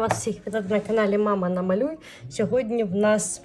вас всіх вітати на каналі Мама Намалюй. Сьогодні в нас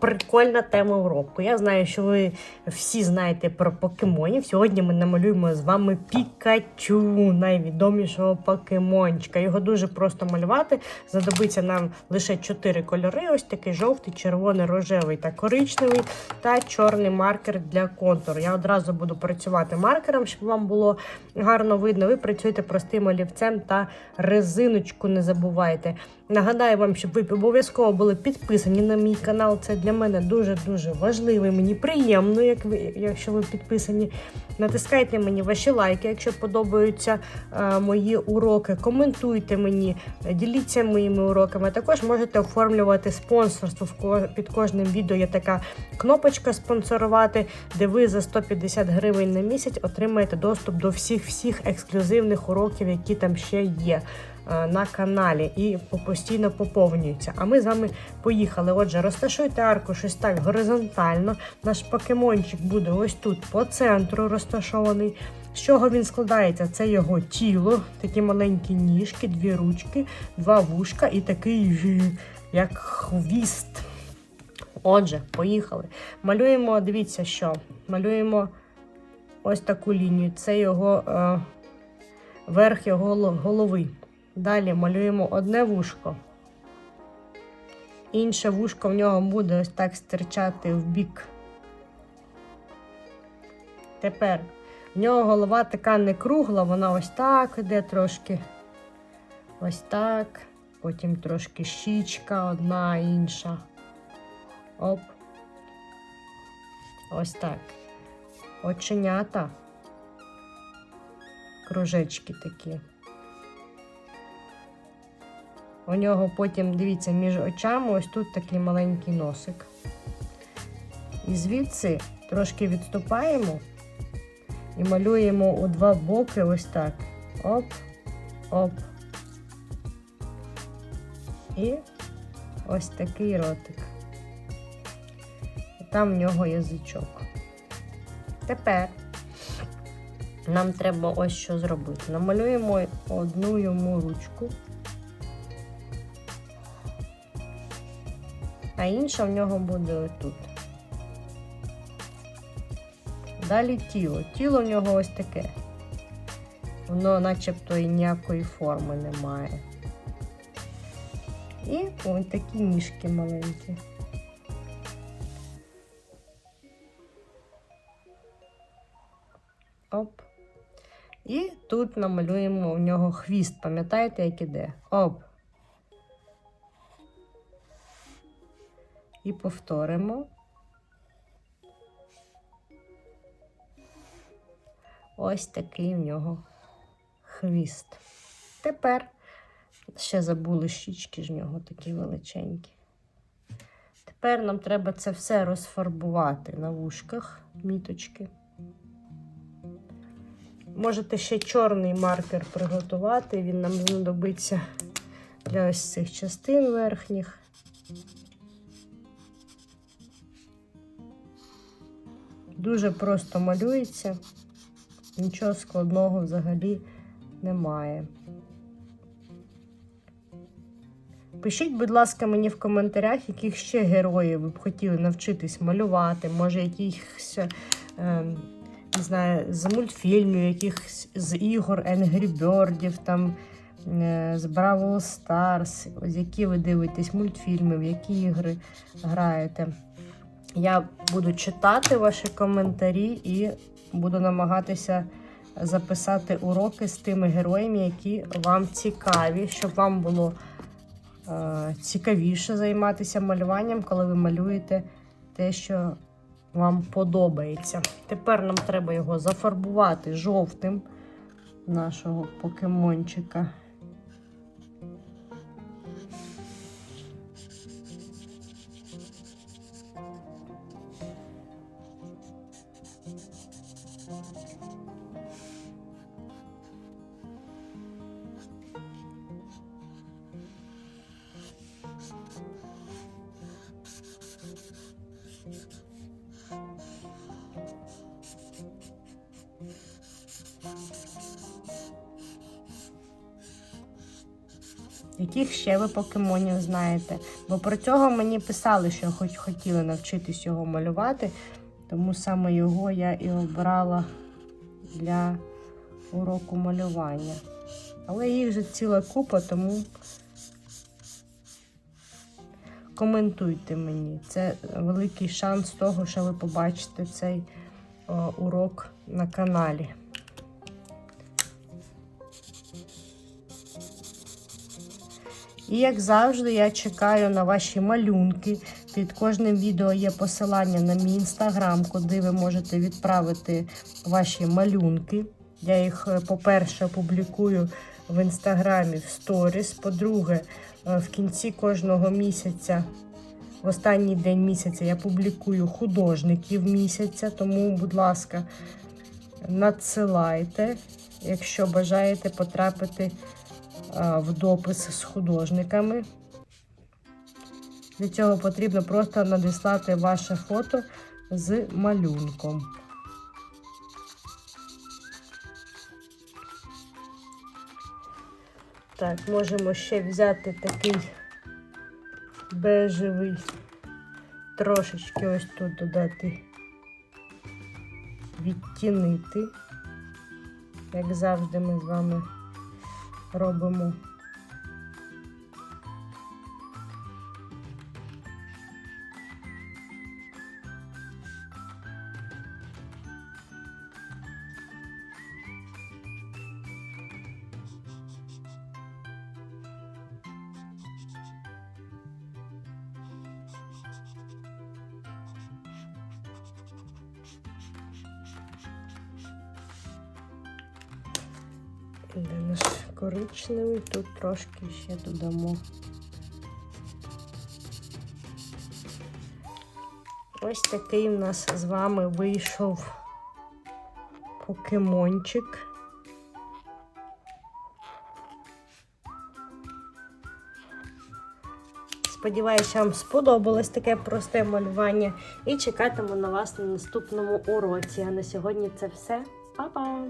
прикольна тема уроку. Я знаю, що ви всі знаєте про покемонів. Сьогодні ми намалюємо з вами Пікачу, найвідомішого покемончика. Його дуже просто малювати. Знадобиться нам лише 4 кольори: ось такий жовтий, червоний, рожевий та коричневий, та чорний маркер для контуру. Я одразу буду працювати маркером, щоб вам було гарно видно. Ви працюєте простим олівцем та резиночку не забувайте. Нагадаю вам, щоб ви обов'язково були підписані на мій канал. Це для мене дуже-дуже важливо. і Мені приємно, як ви, якщо ви підписані. Натискайте мені ваші лайки, якщо подобаються е, мої уроки. Коментуйте мені, діліться моїми уроками. Також можете оформлювати спонсорство. Під кожним відео є така кнопочка спонсорувати, де ви за 150 гривень на місяць отримаєте доступ до всіх всіх ексклюзивних уроків, які там ще є на каналі і постійно поповнюються. А ми з вами поїхали. Отже, розташуйте аркуш ось так горизонтально. Наш покемончик буде ось тут по центру розташований. З чого він складається? Це його тіло, такі маленькі ніжки, дві ручки, два вушка і такий як хвіст. Отже, поїхали. Малюємо, дивіться, що малюємо ось таку лінію. Це його е, верх його голови. Далі малюємо одне вушко. Інше вушко в нього буде ось так стирчати в бік. Тепер в нього голова така не кругла, вона ось так іде трошки. Ось так. Потім трошки щічка, одна інша. Оп. Ось так. Оченята. Кружечки такі. У нього потім, дивіться, між очами ось тут такий маленький носик. І звідси трошки відступаємо і малюємо у два боки ось так. Оп, оп. І ось такий ротик. І там в нього язичок. Тепер нам треба ось що зробити. Намалюємо одну йому ручку. А інша в нього буде отут. Далі тіло. Тіло в нього ось таке. Воно начебто і ніякої форми не має. І ось такі ніжки маленькі. Оп. І тут намалюємо в нього хвіст. Пам'ятаєте, як іде? Оп. І повторимо. Ось такий в нього хвіст. Тепер ще забули щічки ж в нього такі величенькі. Тепер нам треба це все розфарбувати на вушках, міточки. Можете ще чорний маркер приготувати, він нам знадобиться для ось цих частин верхніх. Дуже просто малюється, нічого складного взагалі немає. Пишіть, будь ласка, мені в коментарях, яких ще героїв ви б хотіли навчитись малювати, може, якихось, е, не знаю, з мультфільмів, якихось з ігор Angry Birdів, там, е, з Бравл ось які ви дивитесь мультфільми, в які ігри граєте. Я буду читати ваші коментарі і буду намагатися записати уроки з тими героями, які вам цікаві, щоб вам було е, цікавіше займатися малюванням, коли ви малюєте те, що вам подобається. Тепер нам треба його зафарбувати жовтим нашого покемончика. Яких ще ви покемонів знаєте? Бо про цього мені писали, що хоч хотіли навчитись його малювати, тому саме його я і обрала для уроку малювання. Але їх вже ціла купа, тому коментуйте мені. Це великий шанс того, що ви побачите цей е, урок на каналі. І як завжди, я чекаю на ваші малюнки. Під кожним відео є посилання на мій інстаграм, куди ви можете відправити ваші малюнки. Я їх, е, по-перше, публікую в інстаграмі в сторіс. По-друге, е, в кінці кожного місяця, в останній день місяця, я публікую художників місяця. Тому, будь ласка, надсилайте, якщо бажаєте потрапити в допис з художниками. Для цього потрібно просто надіслати ваше фото з малюнком. Так, можемо ще взяти такий бежевий, трошечки ось тут додати, відтінити. Як завжди, ми з вами робимо. Де наш коричневий, тут трошки ще додамо. Ось такий у нас з вами вийшов покемончик. Сподіваюся, вам сподобалось таке просте малювання. І чекатиму на вас на наступному уроці. А на сьогодні це все. Па-па!